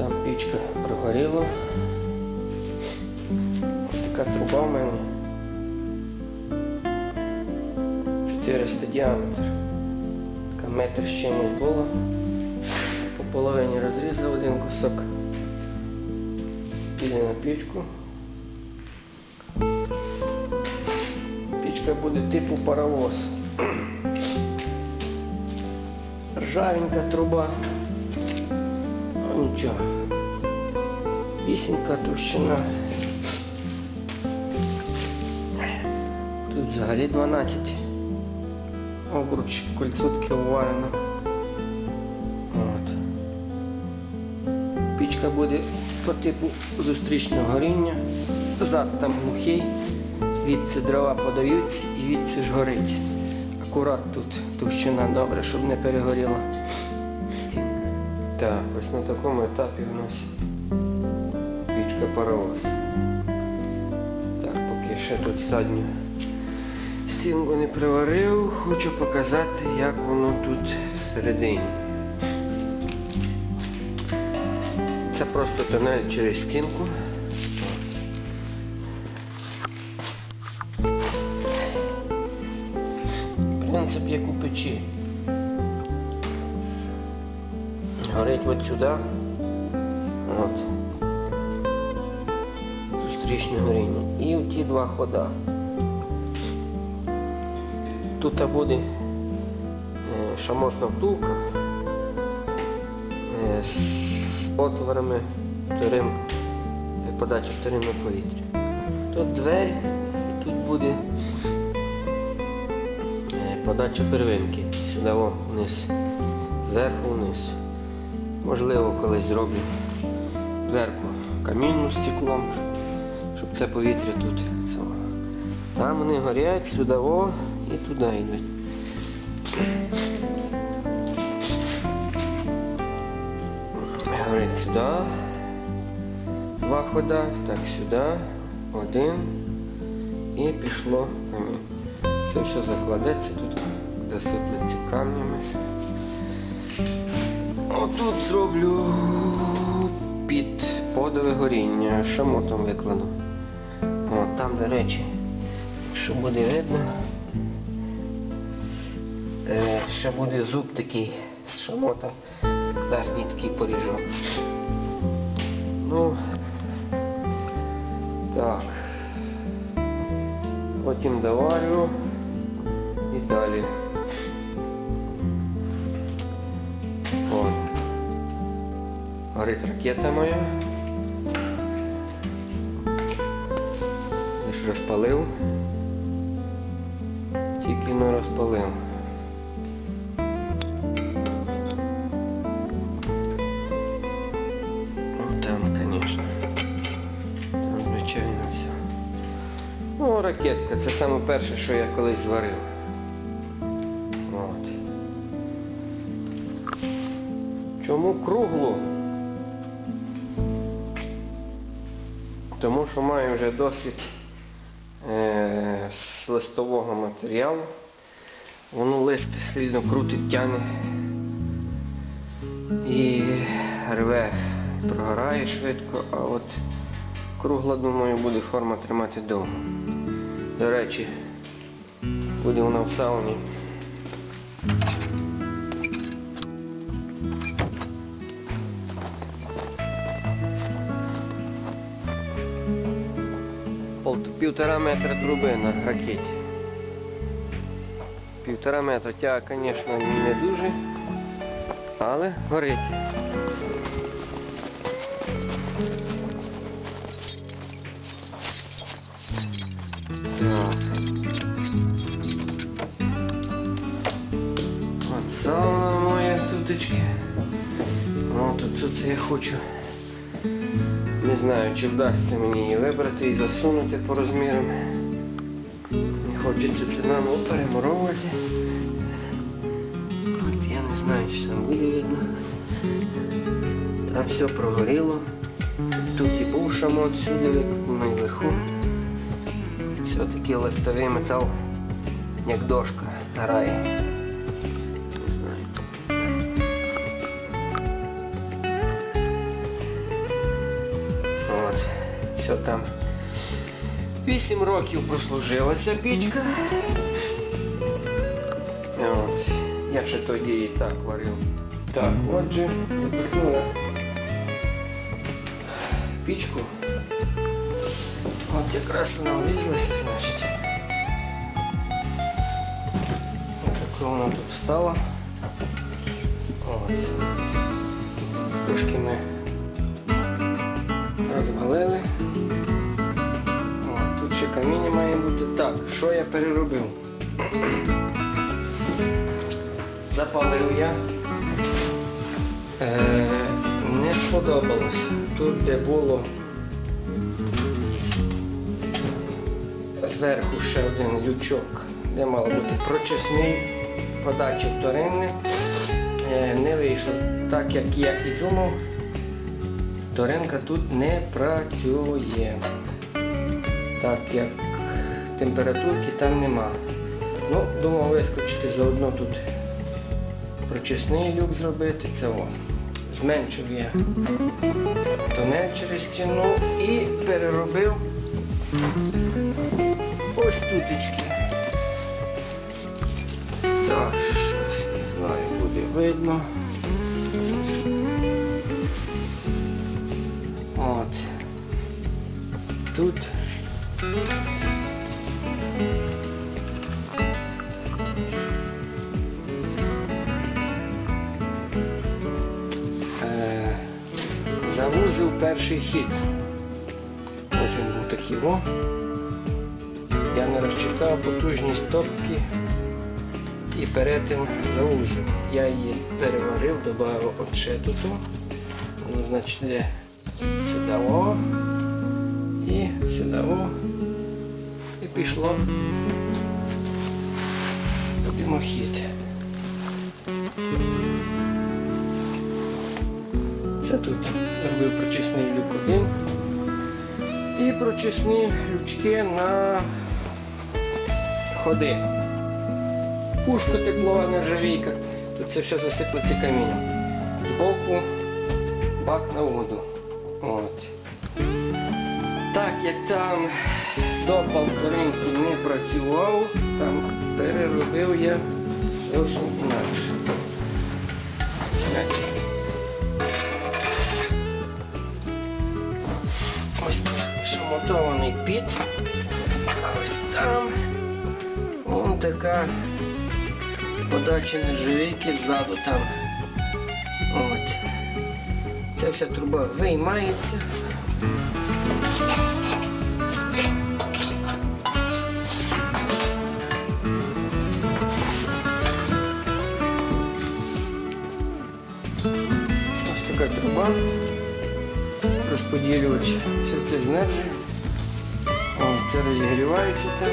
Там пічка прогоріла. Ось така труба в мене. 400 діаметр. Така метр з чимось була. По половині розрізав один кусок. Піде на пічку. Пічка буде типу паровоз. Ржавенька труба. Нічого. Вісімка товщина. Тут взагалі 12. Обруч кольцутки уварено. От. Пічка буде по типу зустрічного горіння. Зад там глухий, звідси дрова подають і відси ж горить. Акурат тут товщина добре, щоб не перегоріла. Так, ось на такому етапі у нас пічка паровоз. Так, поки ще тут задню стінку не приварив, хочу показати, як воно тут всередині. Це просто тунель через стінку. Принцип як у печі. Горить от сюди. От. Зустрічне горіння. І в ті два хода. Тут буде е, шамотна втулка е, з отворами вторим, е, подача вторинного повітря. Тут двері і тут буде е, подача первинки. Сюди вниз. Зверху вниз. Можливо, колись зроблю дверку камінну стеклом, щоб це повітря тут. Там вони горять сюди о, і туди йдуть. Горить сюди. Два хода, так сюди, один і пішло камінь. Це все закладеться, тут засиплеться камнями. Отут зроблю під подове горіння, шамотом викладу. О, там, до речі, що буде видно, е, ще буде зуб такий з шамота, верхній такий поріжок. Ну, так. Потім доварю і далі. Горить ракета моя. Лиш розпалив. Тільки не розпалив. Ну там, конечно. Там, звичайно, все. Ну, ракетка, це саме перше, що я колись зварив. Що маю вже досвід е, з листового матеріалу. Воно лист сильно крутить, тяне і рве, прогорає швидко, а от кругла, думаю, буде форма тримати довго. До речі, буде вона в сауні. Півтора метра труби на ракеті. Півтора метра тяга, звісно, не дуже, але горить. Так. От сауна моя тутечки. О, тут, тут я хочу. Знаю, чи вдасться мені її вибрати і засунути по розмірам. Не хочеться це наново переморовувати. От я не знаю, чи там буде видно. Там все прогоріло. Тут і був шамот сюди вверху. Все-таки листовий метал, як дошка. грає. Що там. Вісім років прослужила ця пічка. От. Я ще тоді її так варив. Так, отже, запихнула пічку. От якраз вона влізлася, значить. Ось вона тут стала. Ось. Трошки ми розвалили. Каміння має бути. Так, що я переробив? Запалив я. Е, не сподобалось. Тут, де було зверху ще один лючок, де мало бути прочисний подачі вторинне. Е, не вийшло так, як я і думав. Вторинка тут не працює. Так як температурки там нема. Ну, думав вискочити заодно тут прочисний люк зробити. Це о. Зменшив я тунель через стіну і переробив ось тутечки. Так, щось не знаю, буде видно. От. Тут. Е, завузив перший хід. Ось він був такий о. Я не розчитав потужність топки і перетин завузив. Я її переварив, додав от ще тут. Воно значить сюди о. І сюди о. Пішло димохід. Це тут зробив прочисний люк один. І прочисні лючки на ходи. Пушку тепло, нержавійка. Тут це все засиплеться камінням. Збоку бак на воду. От. Так як там допал ринку не працював, там переробив я зовсім інакше. Ось шмотований піт. Ось там вон така подача нержавійки ззаду там. От. Ця вся труба виймається. Ось труба розподілювач. Все це знержує. О, це розігрівається там.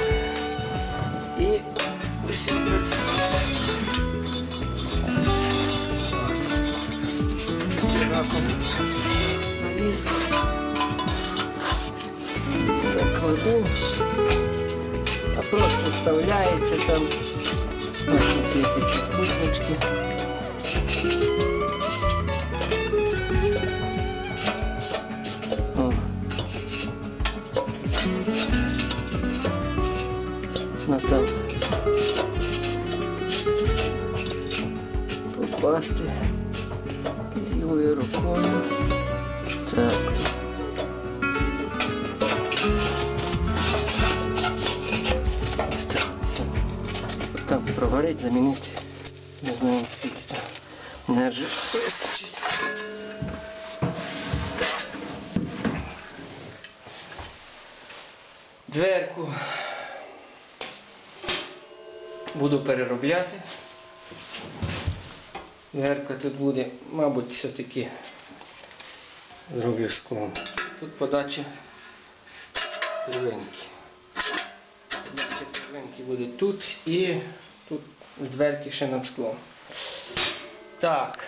Закладу. А просто вставляється там. Ось ці такі На там попасти лівою рукою. Так. Там проварить, замінити. Не знаю, скільки там. Нержи Дверку буду переробляти. Дверка тут буде, мабуть, все-таки зроблю склом. Тут подача перлинки. Подача перлинки буде тут і тут з дверки ще над склом. Так.